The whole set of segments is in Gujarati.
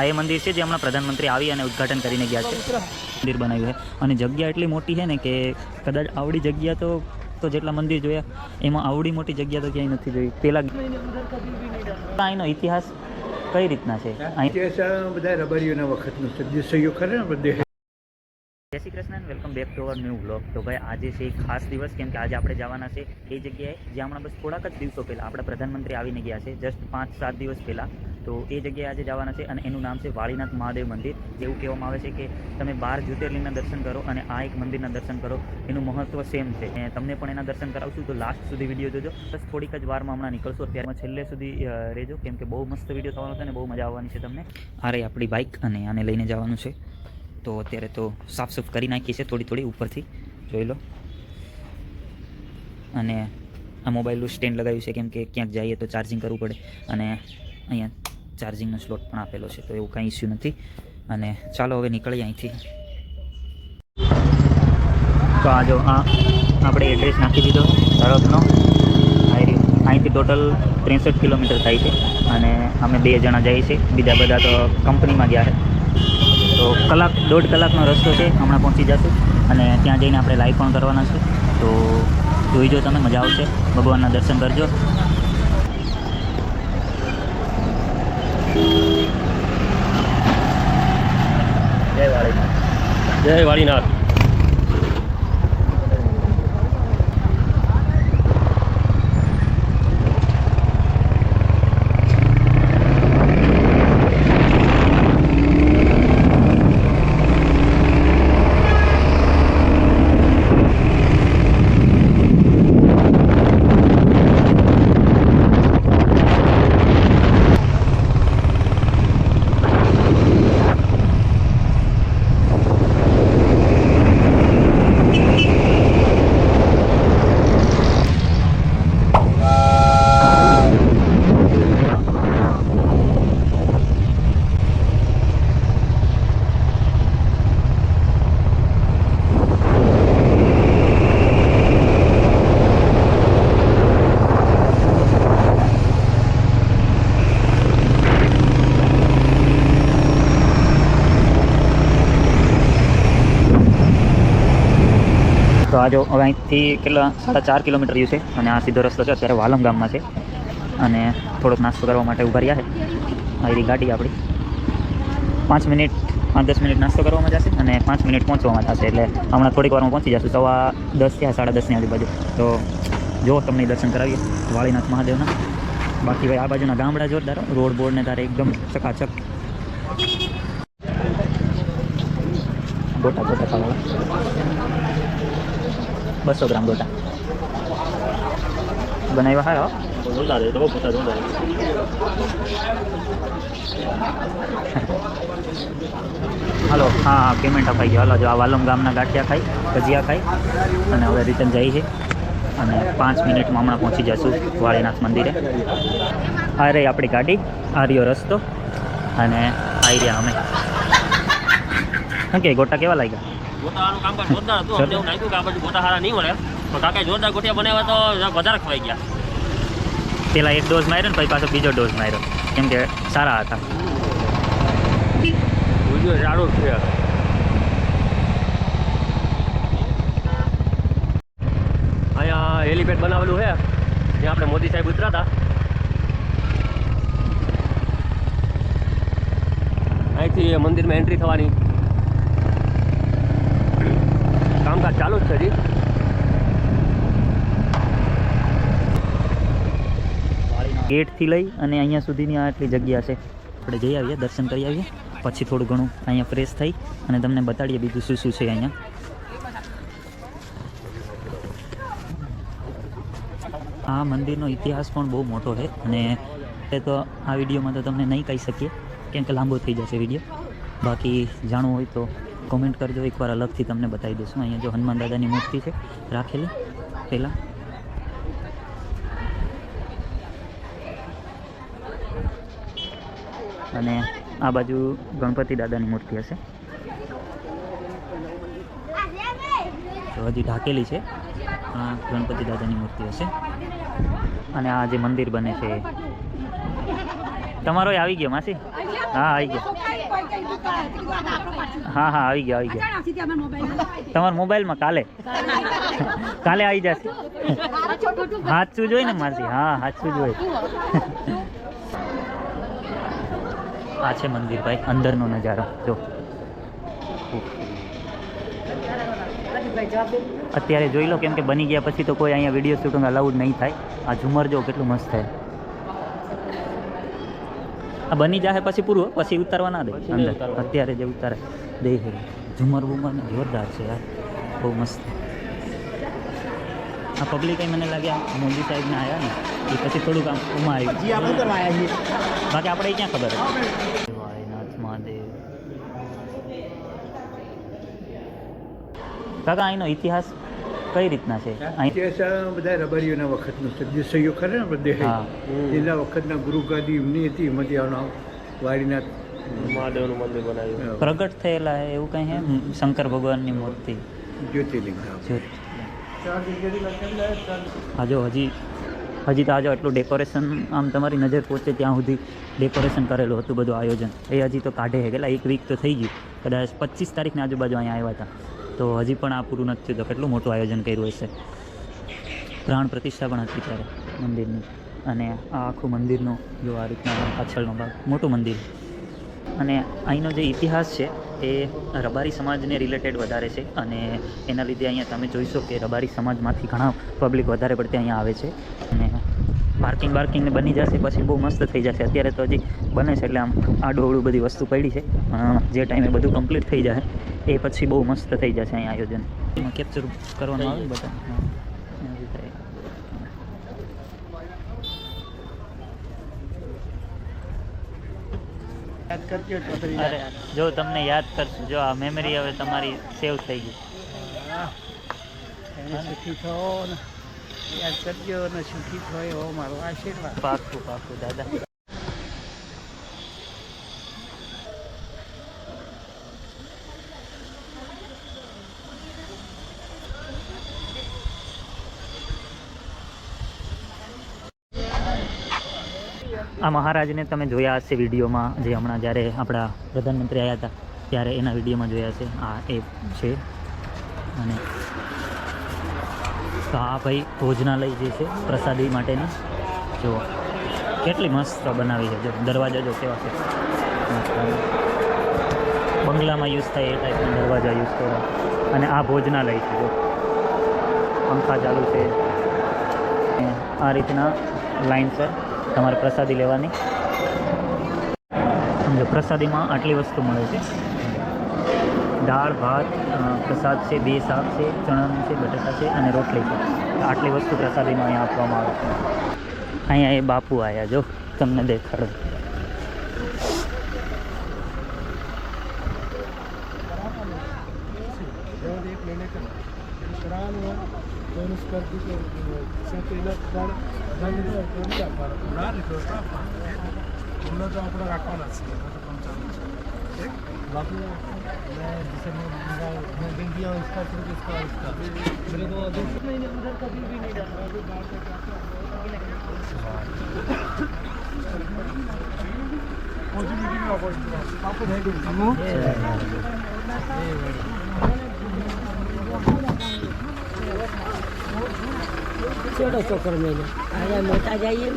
આ એ મંદિર છે જે હમણાં પ્રધાનમંત્રી આવી અને ઉદ્ઘાટન કરીને ગયા છે. મંદિર બનાવ્યું છે. અને જગ્યા એટલી મોટી છે ને કે કદાચ આવડી જગ્યા તો તો જેટલા મંદિર જોયા, એમાં આવડી મોટી જગ્યા તો ક્યાંય નથી જોઈ. પેલા અહીંનો ઇતિહાસ કઈ રીતના છે? બધા રબારીઓના વખતનું છે. દેસાઈઓ ખરા ને બધે. Jai Shri Krishna welcome back to our new blog તો ભાઈ આજે છે એક ખાસ દિવસ કેમ કે આજે આપણે જવાના છે એ જગ્યાએ જ્યાં હમણાં બસ થોડાક જ દિવસો પહેલાં આપણા પ્રધાનમંત્રી આવીને ગયા છે. જસ્ટ પાંચ સાત દિવસ પહેલાં. તો એ જગ્યાએ આજે જવાના છે અને એનું નામ છે વાળીનાથ મહાદેવ મંદિર. જેવું કહેવામાં આવે છે કે તમે બાર જ્યોતિર્લિંગના દર્શન કરો અને આ એક મંદિરના દર્શન કરો. એનું મહત્વ સેમ છે. તમને પણ એના દર્શન કરાવશું તો લાસ્ટ સુધી વીડિયો જોજો. બસ થોડીક જ વારમાં હમણાં નીકળશો અત્યારમાં છેલ્લે સુધી રહેજો. કેમ કે બહુ મસ્ત વીડિયો થવાનો છે અને બહુ મજા આવવાની છે તમને. આ રહી આપણી બાઇક અને આને લઈને જવાનું છે. તો અત્યારે તો સાફ સૂફ કરી નાખી છે થોડી થોડી ઉપરથી. જોઈ લો. અને આ મોબાઈલનું સ્ટેન્ડ લગાવ્યું છે. કેમ કે ક્યાંક જઈએ તો ચાર્જિંગ કરવું પડે. અને અહીંયા ચાર્જિંગનો સ્લોટ પણ આપેલો છે, તો એવું કાંઈ ઇસ્યુ નથી. અને ચાલો હવે નીકળીએ અહીંથી. તો આ જો, આ આપણે એડ્રેસ નાખી દીધો તરફનો. અહીંથી ટોટલ ત્રેસઠ કિલોમીટર થાય છે. અને અમે બે જણા જઈએ છીએ. બીજા બધા તો કંપનીમાં ગયા છે. તો કલાક, દોઢ કલાકનો રસ્તો છે. હમણાં પહોંચી જશું. અને ત્યાં જઈને આપણે લાઈવ પણ કરવાના છે. તો જોઈજો તમે, મજા આવશે. ભગવાનના દર્શન કરજો જય વાળીનાથ જય વાણીનાથ આ જો હવે અહીંથી કેટલા સાડા ચાર કિલોમીટર રહ્યું છે અને આ સીધો રસ્તો છે અત્યારે વાલમ ગામમાં છે. અને થોડોક નાસ્તો કરવા માટે ઊભા રહ્યા છે. આ ગાડી આપણી. પાંચ મિનિટ પાંચ દસ મિનિટ નાસ્તો કરવામાં જશે અને પાંચ મિનિટ પહોંચવામાં જશે. એટલે હમણાં થોડીક વારમાં પહોંચી જશું. સવા દસ થયા સાડા દસની આજુબાજુ. તો જો તમને દર્શન કરાવીએ વાળીનાથ મહાદેવના. બાકી ભાઈ આ બાજુના ગામડા જોરદાર રોડ બોર્ડ ને તારે એકદમ ચકાચક. ગોટા ગોટા ખાવા બસો ગ્રામ ગોટા. બનાવ્યા હા, હો. જોરદાર છે પોતા જોરદાર હાલો, હા પેમેન્ટ અપાઈ ગયો. હાલો, જો આ વાલમ ગામના ગાંઠિયા ખાઈ, ભજીયા ખાઈ, અને હવે રિટર્ન જઈએ છે અને પાંચ મિનિટમાં હમણાં પહોંચી જશું વાળીનાથ મંદિરે. આ રહી આપણી ગાડી, આ રહ્યો રસ્તો, અને આવી રહ્યા અમે. શું ગોટા કેવા લાગ્યા? ગોટાનું કામકાજ જોરદાર હતું. અમને એવું લાગ્યું કે આ બાજુ ગોટા સારા નહીં મળે. પણ કાકા જોરદાર ગોટિયા બનાવ્યા તો વધારે ખવાઈ ગયા. પેલા એક ડોઝ માર્યો ને પછી પાછો બીજો ડોઝ માર્યો. કેમ કે સારા હતા. બીજું સારું છે. અહીંયા હેલીપેડ બનાવેલું છે. ત્યાં આપણે મોદી સાહેબ ઉતરા હતા અહીંથી મંદિરમાં એન્ટ્રી થવાની. કામકાજ ચાલુ જ છે હજી ગેટથી લઈ અને અહીંયા સુધીની આટલી જગ્યા છે. આપણે જઈ આવીએ, દર્શન કરી આવીએ. પછી થોડું ઘણું અહીંયા ફ્રેશ થઈ અને તમને બતાડીએ બીજું શું શું છે અહીંયા. આ મંદિરનો ઇતિહાસ પણ બહુ મોટો છે અને એ તો આ વિડીયોમાં તો તમને નહીં કહી શકીએ, કેમ કે લાંબો થઈ જશે વીડિયો. બાકી જાણવું હોય તો કોમેન્ટ કરજો, એકવાર અલગથી તમને બતાવી દઈશું. અહીંયા જો હનુમાન દાદાની મૂર્તિ છે, રાખેલી, પહેલાં. અને આ બાજુ ગણપતિ દાદાની મૂર્તિ હશે. તો હજી ઢાકેલી છે, આ ગણપતિ દાદાની મૂર્તિ હશે. અને આ જે મંદિર બને છે. તમારો આવી ગયો, માસી? હા, આવી ગયો. હા હા આવી ગયો આવી ગયો. તમારા મોબાઈલમાં કાલે? કાલે આવી જશે. હાચું જોઈ ને માસી હા હાચું જોઈ. આ છે મંદિર ભાઈ અંદરનો નજારો. જો. અત્યારે જોઈ લો કેમ કે બની ગયા પછી તો કોઈ અહીંયા વીડિયો શૂટિંગ અલાઉડ નહીં થાય. આ ઝુમર જો કેટલું મસ્ત થાય આ બની જાય પછી પૂરું પછી ઉતારવા ના દે. અંદર. અત્યારે જે ઉતારે દે ઝુમર બુમર જોરદાર છે યાર. બહુ મસ્ત. આ પબ્લિક મને લાગ્યા મોદી સાહેબને આવ્યા ને એ પછી થોડુંક આમ ઉમા આવ્યું બાકી આપણે ક્યાં ખબર હોય વાયનાથ મહાદેવ. કાકા અહીંનો ઇતિહાસ કઈ રીતના છે? બધા રબારીઓના વખતનું છે. દેસાઈઓ ખરા ને બધે હા. એના વખતના ગુરુ ગાદી એમની હતી એમાંથી આવના વાડીના મહાદેવનું મંદિર બનાવ્યું. પ્રગટ થયેલા હે એવું કંઈ હે? શંકર ભગવાનની મૂર્તિ. જ્યોતિર્લિંગ જ્યોત જો હજી હજી તો આજો એટલું ડેકોરેશન આમ તમારી નજર પહોંચે ત્યાં સુધી ડેકોરેશન કરેલું હતું બધું આયોજન. એ હજી તો કાઢે છે કેટલા એક વીક તો થઈ ગયું. કદાચ પચીસ તારીખની આજુબાજુ અહીંયા આવ્યા હતા. તો હજી પણ આ પૂરું નથી થયું. તો કેટલું મોટું આયોજન કર્યું હશે? પ્રાણ પ્રતિષ્ઠા પણ હતી ત્યારે મંદિરની. અને આ આખું મંદિરનો, જો આ રીતના પાછળનો ભાગ, મોટું મંદિર. અને અહીંનો જે ઇતિહાસ છે, એ રબારી સમાજને રિલેટેડ વધારે છે. અને એના લીધે અહીંયા તમે જોઈશો કે રબારી સમાજમાંથી ઘણા પબ્લિક વધારે પડતે અહીંયા આવે છે. અને પાર્કિંગ બાર્કિંગ બની જશે, પછી બહુ મસ્ત થઈ જશે. અત્યારે તો હજી બને છે, એટલે આમ આડું બધી વસ્તુ પડી છે. પણ જે ટાઈમે બધું કમ્પ્લીટ થઈ જાય એ પછી બહુ મસ્ત થઈ જશે અહીં આયોજન. એમાં કેપ્ચર કરવાનું આવે ને બધા? અરે જો તમને યાદ કરશું. જો આ મેમરી હવે તમારી સેવ થઈ ગઈ. સુખી થયો યાદ કરજો અને સુખી થયો એવો મારો આશીર્વાદ. પાકું પાકું દાદા. આ મહારાજને તમે જોયા હશે વિડીયોમાં, જે હમણાં જ્યારે આપણા પ્રધાનમંત્રી આવ્યા હતા, ત્યારે એના વિડીયોમાં જોયા હશે. આ એ છે. અને તો આ ભાઈ ભોજનાલય જે છે, પ્રસાદી માટેની જો કેટલી મસ્ત બનાવી છે. જો દરવાજા જો કેવા છે. બંગલામાં યુઝ થાય એ ટાઈપના દરવાજા યુઝ કર્યા અને આ ભોજનાલય છે, જો. પંખા ચાલુ છે. આ રીતના લાઇનસર તમારે પ્રસાદી લેવાની. સમજો પ્રસાદીમાં આટલી વસ્તુ મળે છે. દાળ, ભાત પ્રસાદ છે, બે શાક છે, ચણાનું છે, બટાકા છે અને રોટલી છે. આટલી વસ્તુ પ્રસાદીમાં અહીંયા આપવામાં આવે છે. અહીંયા એ બાપુ આવ્યા જો, તમને દેખાડો. छोड़ो चोकर मेले अरे છેડો છોકરો મેળો આજે મોટા જઈએ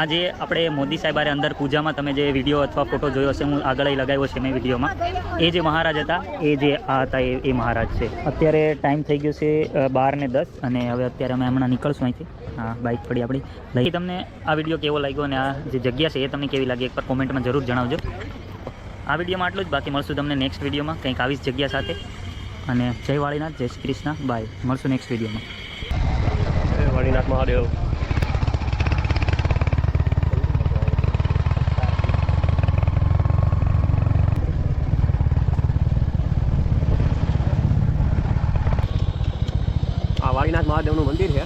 આજે આપણે મોદી સાહેબારે અંદર પૂજામાં તમે જે વીડિયો અથવા ફોટો જોયો હશે, હું આગળ લગાવ્યો છે મેં વિડીયોમાં. એ જે મહારાજ હતા, એ જે આ હતા, એ એ મહારાજ છે. અત્યારે ટાઈમ થઈ ગયો છે બાર ને દસ અને હવે અત્યારે અમે હમણાં નીકળશું અહીંથી. હા બાઇક પડી આપણી લઈ. તમને આ વીડિયો કેવો લાગ્યો અને આ જે જગ્યા છે, એ તમને કેવી લાગી, એકવાર કોમેન્ટમાં જરૂર જણાવજો. આ વિડીયોમાં આટલું જ. બાકી મળશું તમને નેક્સ્ટ વિડીયોમાં. કંઈક આવી જગ્યા સાથે. અને જય વાળીનાથ જય શ્રી કૃષ્ણ. બાય મળશું નેક્સ્ટ વિડીયોમાં વાળીનાથ મહાદેવ. આ વાળીનાથ મહાદેવનું મંદિર છે.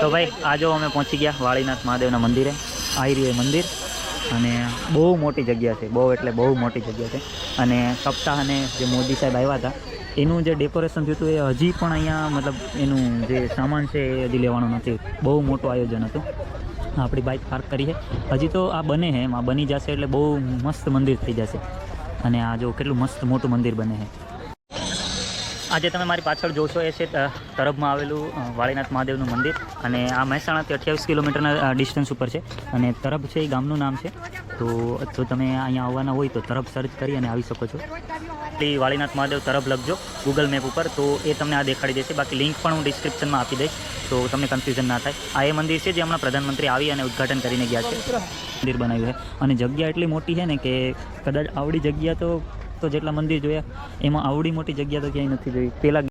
તો ભાઈ આજો અમે પહોંચી ગયા વાળીનાથ મહાદેવના મંદિરે. આવી મંદિર અને બહુ મોટી જગ્યા છે, બહુ એટલે બહુ મોટી જગ્યા છે. અને સપ્તાહને જે મોદી સાહેબ આવ્યા હતા, એનું જે ડેકોરેશન થયું હતું, એ હજી પણ અહીંયા મતલબ એનું જે સામાન છે એ હજી લેવાનું નથી. બહુ મોટું આયોજન હતું. આપણી બાઇક પાર્ક કરી છે. હજી તો આ બને છે આ બની જશે એટલે બહુ મસ્ત મંદિર થઈ જશે. અને આ જો કેટલું મસ્ત મોટું મંદિર બને છે. આજે તમે મારી પાછળ જોશો એ છે તરફમાં આવેલું વાળીનાથ મહાદેવનું મંદિર. અને આ મહેસાણાથી અઠ્યાવીસ કિલોમીટરના ડિસ્ટન્સ ઉપર છે. અને તરફ છે એ ગામનું નામ છે. તો, જો તમે અહીંયા આવવાના હોય તો તરફ સર્ચ કરી અને આવી શકો છો. એ વાળીનાથ મહાદેવ તરફ લખજો ગૂગલ મેપ ઉપર. તો એ તમને આ દેખાડી દેશે. બાકી લિંક પણ હું ડિસ્ક્રિપ્શનમાં આપી દઈશ. તો તમને કન્ફ્યુઝન ના થાય. આ એ મંદિર છે જે હમણાં પ્રધાનમંત્રી આવી અને ઉદ્ઘાટન કરીને ગયા છે. મંદિર બનાવ્યું છે. અને જગ્યા એટલી મોટી છે ને કે કદાચ આવડી જગ્યા તો તો જેટલા મંદિર જોયા એમાં આવડી મોટી જગ્યા તો ક્યાંય નથી જોઈ. પહેલાં